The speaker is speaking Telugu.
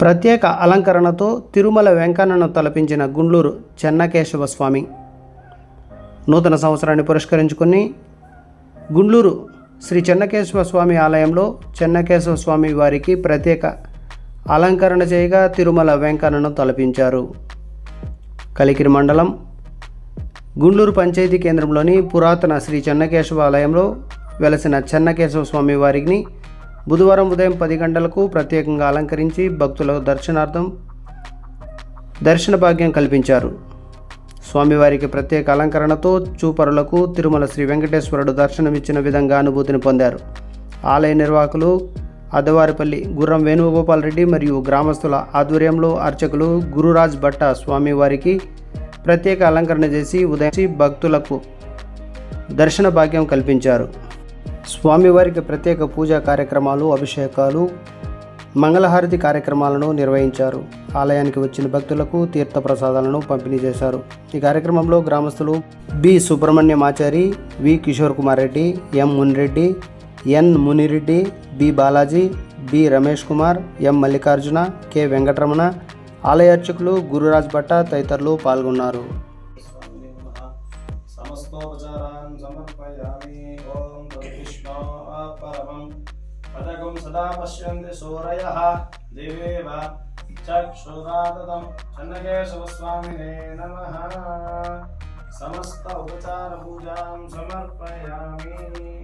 ప్రత్యేక అలంకరణతో తిరుమల వెంకన్నను తలపించిన గుండ్లూరు చెన్నకేశవ స్వామి నూతన సంవత్సరాన్ని పురస్కరించుకుని గుండ్లూరు శ్రీ చెన్నకేశవ స్వామి ఆలయంలో చెన్నకేశవ స్వామి వారికి ప్రత్యేక అలంకరణ చేయగా తిరుమల వెంకన్నను తలపించారు. కలికిరి మండలం గుండ్లూరు పంచాయతీ కేంద్రంలోని పురాతన శ్రీ చెన్నకేశవ ఆలయంలో వెలసిన చెన్నకేశవ స్వామి వారిని బుధవారం ఉదయం పది గంటలకు ప్రత్యేకంగా అలంకరించి భక్తుల దర్శనార్థం దర్శన భాగ్యం కల్పించారు. స్వామివారికి ప్రత్యేక అలంకరణతో చూపరులకు తిరుమల శ్రీ వెంకటేశ్వరుడు దర్శనమిచ్చిన విధంగా అనుభూతిని పొందారు. ఆలయ నిర్వాహకులు అద్దవారిపల్లి గుర్రం వేణుగోపాల్ రెడ్డి మరియు గ్రామస్తుల ఆధ్వర్యంలో అర్చకులు గురురాజ్ భట్ట స్వామివారికి ప్రత్యేక అలంకరణ చేసి ఉదయం భక్తులకు దర్శన భాగ్యం కల్పించారు. స్వామివారికి ప్రత్యేక పూజా కార్యక్రమాలు అభిషేకాలు మంగళహారతి కార్యక్రమాలను నిర్వహించారు. ఆలయానికి వచ్చిన భక్తులకు తీర్థ ప్రసాదాలను పంపిణీ చేశారు. ఈ కార్యక్రమంలో గ్రామస్తులు B. Subrahmanyam Achari V. Kishore Kumar Reddy M. Munreddy N. Munireddy B. Balaji B. Ramesh Kumar M. Mallikarjuna K. Venkataramana ఆలయార్చకులు Gururaj Bhatta తదితరులు పాల్గొన్నారు. समस्तोपचारान् समर्पयामि। ॐ तद्विष्णो पदकं सदा पश्यन्ति सूरयः। दिवेव चक्षुरादतं। चन्नकेशवस्वामिने नमः। समस्त उपचारपूजां समर्पयामि।